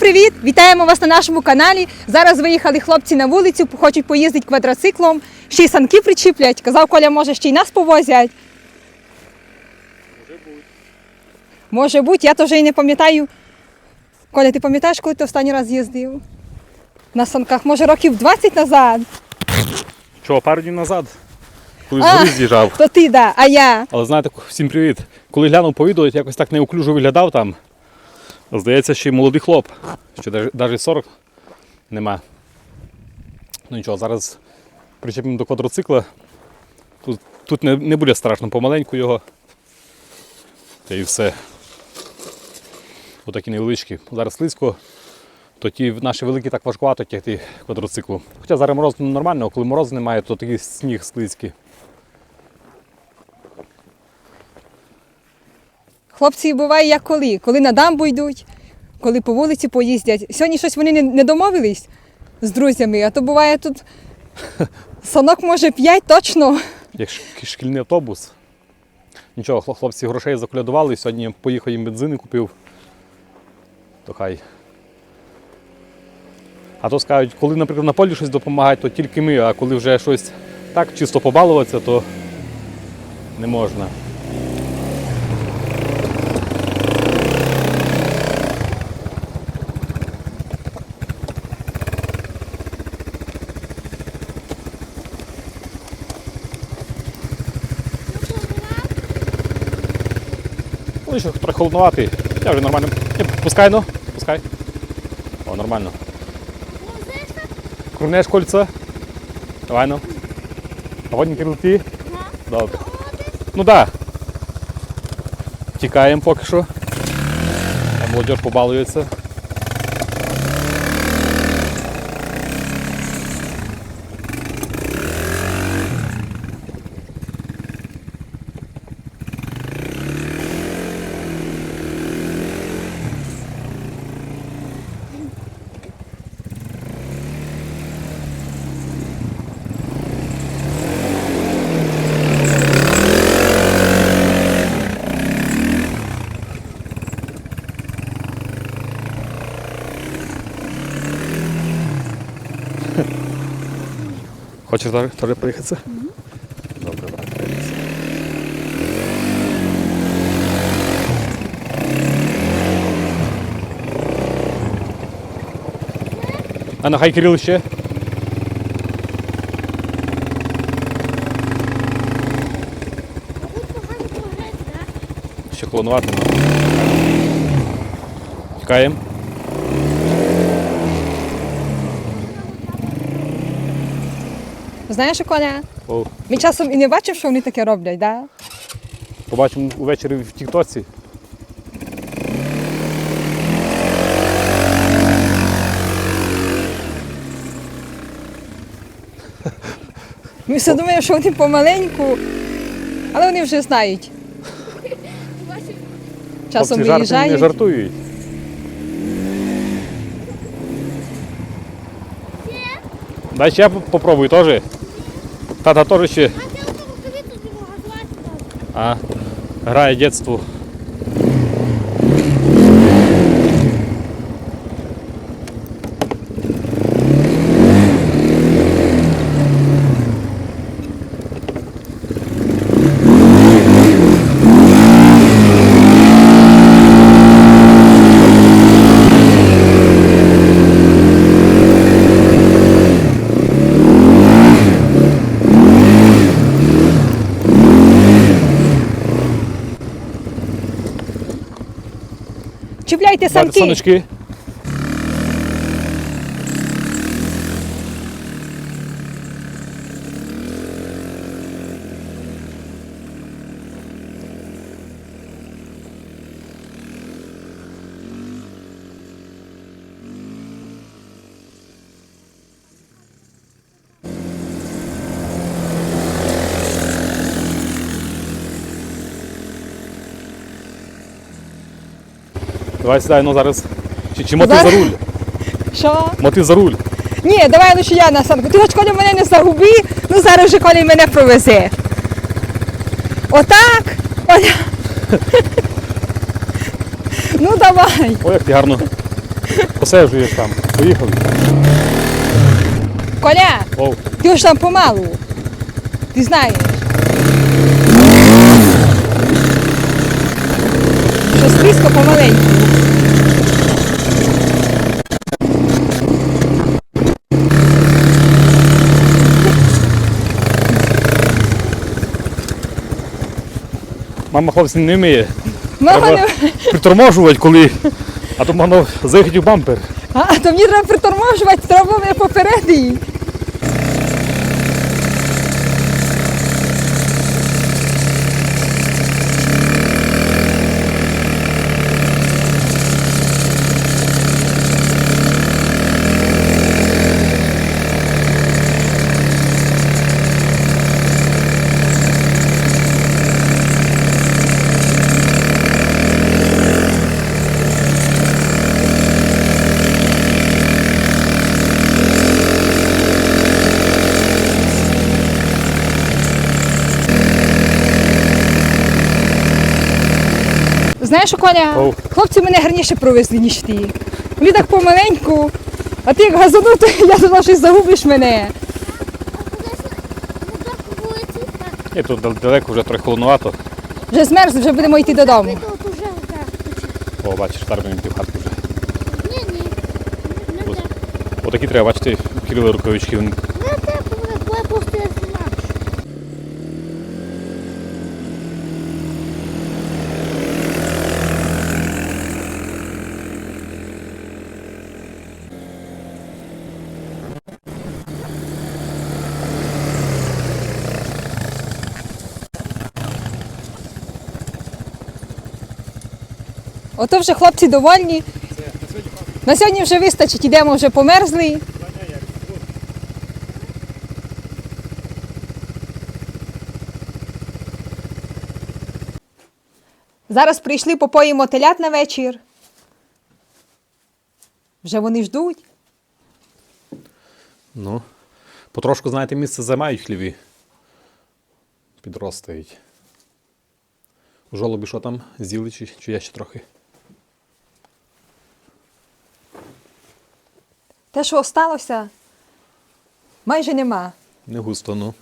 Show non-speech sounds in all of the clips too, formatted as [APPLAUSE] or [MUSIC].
Привіт! Вітаємо вас на нашому каналі. Зараз виїхали хлопці на вулицю, хочуть поїздити квадроциклом. Ще й санки причіплять. Казав, Коля, може ще й нас повозять. Може бути, я то вже і не пам'ятаю. Коля, ти пам'ятаєш, коли ти останній раз їздив? На санках, може, років 20 назад. Чого, пару днів назад? Коли з А. гори з'їжджав. То ти да, а я. Але знаєте, всім привіт. Коли глянув по відео, якось так неуклюжо виглядав там. Здається, ще й молодий хлоп. Що навіть 40 нема. Ну нічого, зараз причепимо до квадроцикла. Тут, тут не, не буде страшно, помаленьку його. Та і все. Отакі невеличкі. Зараз слизько. То ті наші великі так важкувато тягти квадроциклу. Хоча зараз мороз нормально, коли морозу немає, то такий сніг слизький. Хлопці буває як коли. Коли на дамбу йдуть, коли по вулиці поїздять. Сьогодні щось вони не, домовились з друзями, а то буває тут [LAUGHS] санок може 5 точно. як шкільний автобус. Нічого, хлопці грошей заколядували, сьогодні поїхав їм бензини купив. То хай. А то скажуть, коли, наприклад, на полі щось допомагають, то тільки ми, а коли вже щось так чисто побалуватися, то не можна. Ще трохи холоднуватий. Я вже нормально. Ні, пускай, ну, пускай. О, нормально. Курнеш кольце. Давай ну. Водні Кирил. Добре. Ну так. Да. Тікаємо поки що. Молодь побалується. Хочеш зараз теж приїхатися? Добре, давай. приїхатися. А ну хай Кирил ще. Ще холоднувати. Чекаємо. Знаєш, Коля, О, ми часом і не бачив, що вони таке роблять, да? Побачимо увечері в Тіктоці. Ми все думаємо, що вони помаленьку, але вони вже знають. Часом Хлопці жарти не жартують. Дай ще поп- попробуй теж. Тата теж ще. А, грає дитинство. Чіпляйте Дати санки. Давай сідай, ну зараз. Чи, чи моти Зараз. за руль? [LAUGHS] Що? Моти за руль. Ні, давай лише я на санку. Ти хоч Коля мене не загуби, ну зараз вже Коля мене провезе. Отак. Оля. [LAUGHS] ну давай. Ой, як ти гарно є там. Поїхали. Коля, Оу. ти ж там помалу. Ти знаєш. Що слизько помаленьку. Мама хлопці не вміє. Мама Треба не... приторможувати, коли. А то воно заїхати в бампер. А, а то мені треба приторможувати, треба мене попереди. Знаєш, Коля, Оу. хлопці мене гарніше провезли, ніж ти. Вони так помаленьку, а ти як газанув, то [LAUGHS] я думала, що загубиш мене. Ні, тут далеко вже трохи холодновато. Вже змерз, вже будемо йти додому. О, бачиш, зараз будемо йти в хатку вже. Ні, ні. Отакі треба, бачите, кирили рукавички. вони Не так, бо я просто я знімаю. Ото вже хлопці довольні. На сьогодні вже вистачить, ідемо вже померзли. Зараз прийшли, попоїмо телят на вечір. Вже вони ждуть. Ну, потрошку, знаєте, місце займають хліві. Підростають. У жолобі що там? З'їли чи, чи є ще трохи? Те, що осталося, майже нема. Не густо, ну.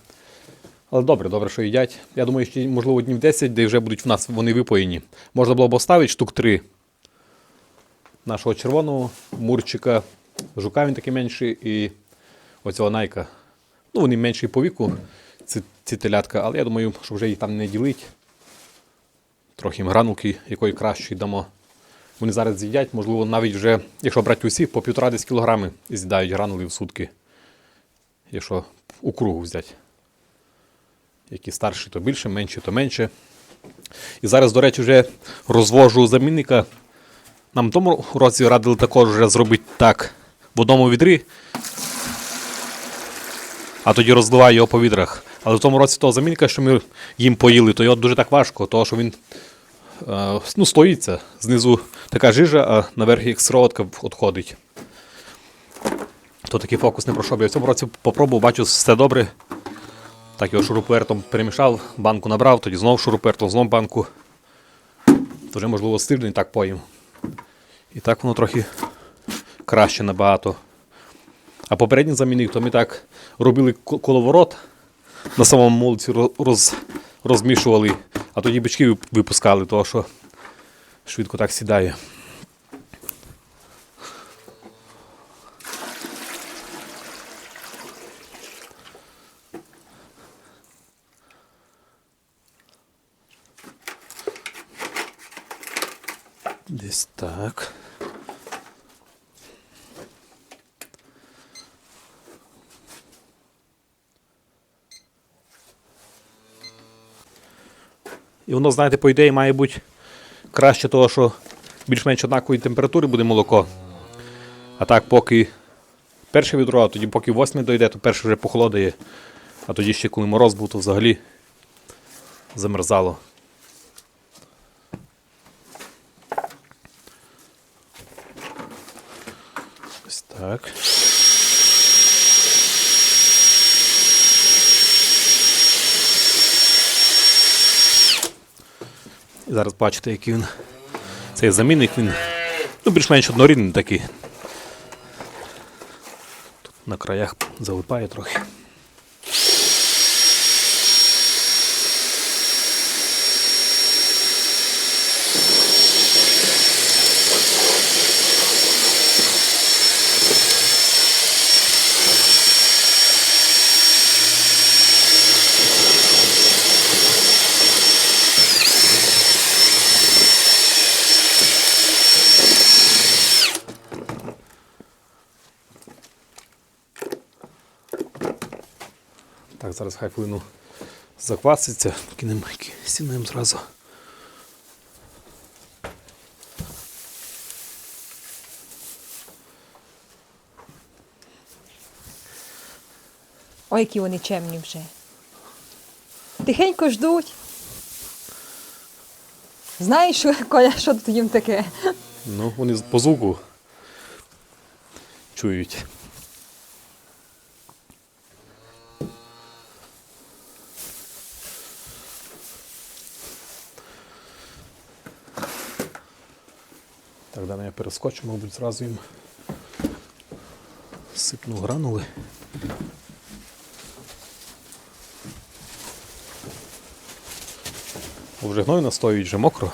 Але добре, добре, що їдять. Я думаю, ще, можливо, днів 10, де вже будуть в нас вони випоєні. Можна було б оставити штук 3 нашого червоного мурчика, жука він такий менший, і оцього найка. Ну, вони менші по віку, ці, ці телятка, але я думаю, що вже їх там не ділить. Трохи їм гранулки якої кращої дамо. Вони зараз з'їдять, можливо, навіть вже, якщо брати усі, по півтора десь кілограми з'їдають гранули в сутки. Якщо у кругу взяти. Які старші, то більше, менші, то менше. І зараз, до речі, вже розвожу замінника. Нам в тому році радили також вже зробити так в одному відрі, а тоді розливаю його по відрах. Але в тому році того замінника, що ми їм поїли, то його дуже так важко, тому що він ну, стоїться. Знизу така жижа, а наверх як сироватка відходить. То такий фокус не пройшов. Я в цьому році попробував, бачу, все добре. Так його шурупертом перемішав, банку набрав, тоді знов шурупертом, знов банку. Вже, можливо, з тиждень так поїм. І так воно трохи краще набагато. А попередній замінник, то ми так робили коловорот на самому молоці роз, розмішували, а тоді бички випускали, того що швидко так сідає. Десь так. І воно, знаєте, по ідеї має бути краще того, що більш-менш однакової температури буде молоко. А так, поки перше відро, а тоді поки восьме дойде, то перше вже похолодає. А тоді ще коли мороз був, то взагалі замерзало. Ось так. Зараз бачите, який він цей замінник, він ну, більш-менш однорідний такий. Тут на краях залипає трохи. Зараз хай хвилину закваситься, кинемо майки, сінуємо зразу. Ой, які вони чемні вже. Тихенько ждуть. Знаєш, що, Коля, що тут їм таке? Ну, вони по звуку чують. Так, далі я перескочу, мабуть, зразу їм сипну гранули. Вже гной настоюють, вже мокро.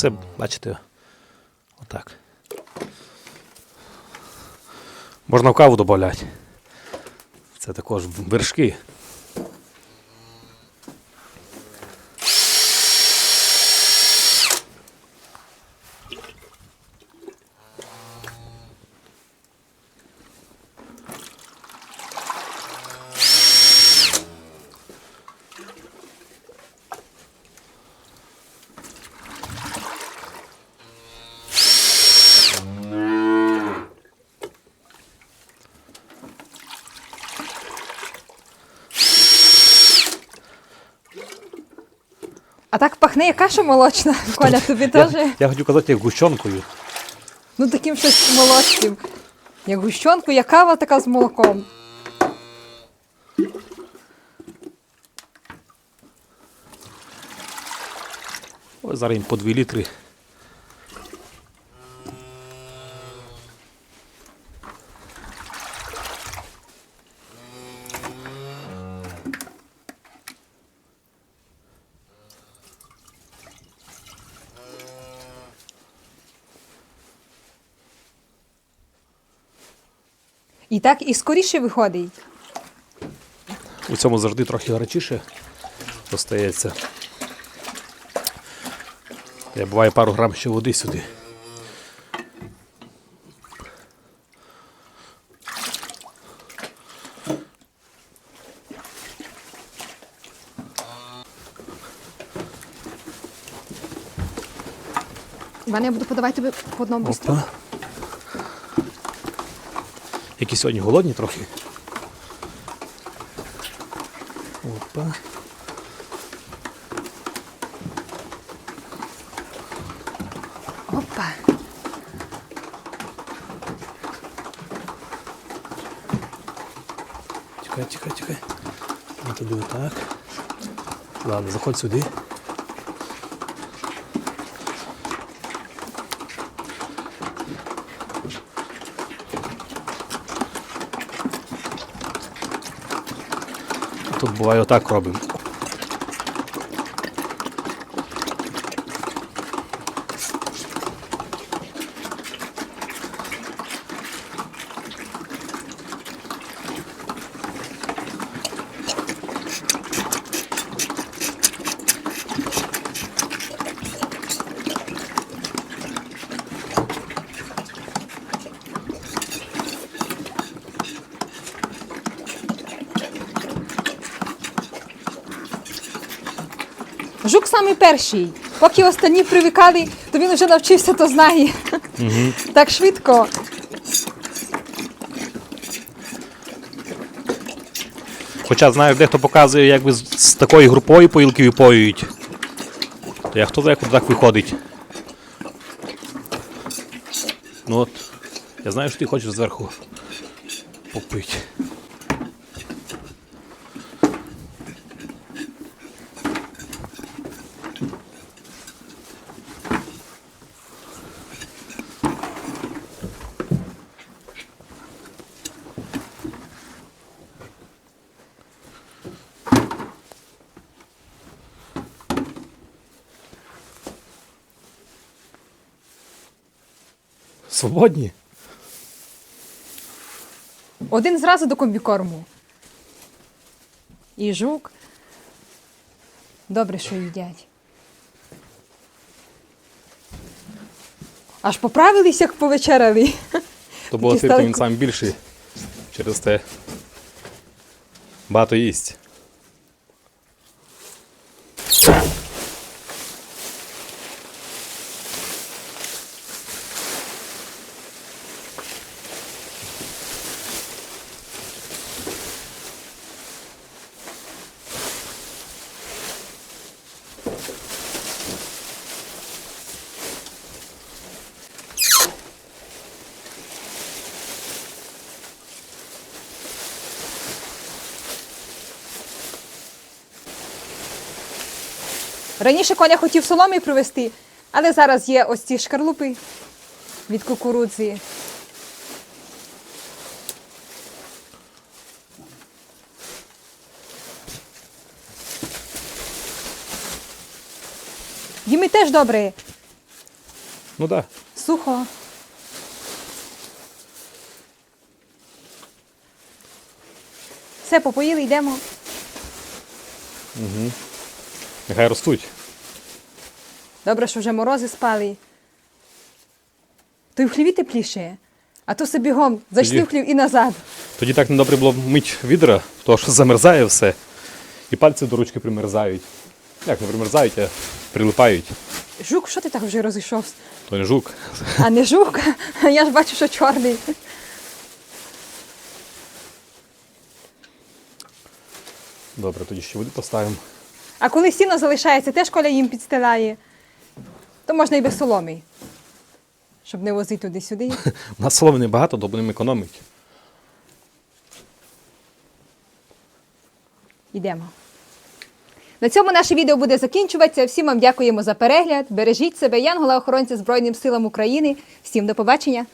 Це, бачите, отак. Можна в каву додати. Це також вершки. Так пахне як каша молочна. [LAUGHS] Коля, тобі теж? Я, я хотів казати як гущонкою. Ну таким щось молочним. Як гущонку, як кава така з молоком. Ось зараз їм по 2 літри. І так і скоріше виходить. У цьому завжди трохи гарячіше остається. Я буває пару грам ще води сюди. Іван, я буду подавати тобі по одному бистру. Опа. Які сьогодні голодні трохи. Опа. Опа. Чекай, чекай, чекай. Ну туди отак. Ладно, заходь сюди. Тут буває отак робимо. Самий перший. Поки останні привикали, то він вже навчився, то знає. Так швидко. Хоча знаю, дехто показує, якби з, з такою групою поїлки випоюють. То як хто знає, куди так виходить. Ну от, я знаю, що ти хочеш зверху попити. Свободні? Один зразу до комбікорму. І жук. Добре, що їдять. Аж поправились, як повечеряли. То було Такі типу він сам більший. Через те багато їсть. Раніше коня хотів соломі привезти, але зараз є ось ці шкарлупи від кукурудзи. Їм і теж добре, Ну так. Да. сухо. Все, попоїли, йдемо. Нехай ростуть. Добре, що вже морози спали. То й в хліві тепліше, а то все бігом зайшли в хлів і назад. Тоді так недобре було б мить відра, тому що замерзає все. І пальці до ручки примерзають. Як не примерзають, а прилипають. Жук, що ти так вже розійшовся? То не жук. А не жук, [LAUGHS] я ж бачу, що чорний. Добре, тоді ще води поставимо. А коли сіно залишається, теж коля їм підстилає, то можна і без соломи, щоб не возити туди-сюди. [LAUGHS] У нас соломи небагато, то будемо економити. Йдемо. На цьому наше відео буде закінчуватися. Всім вам дякуємо за перегляд. Бережіть себе, Янгола охоронця Збройним силам України. Всім до побачення!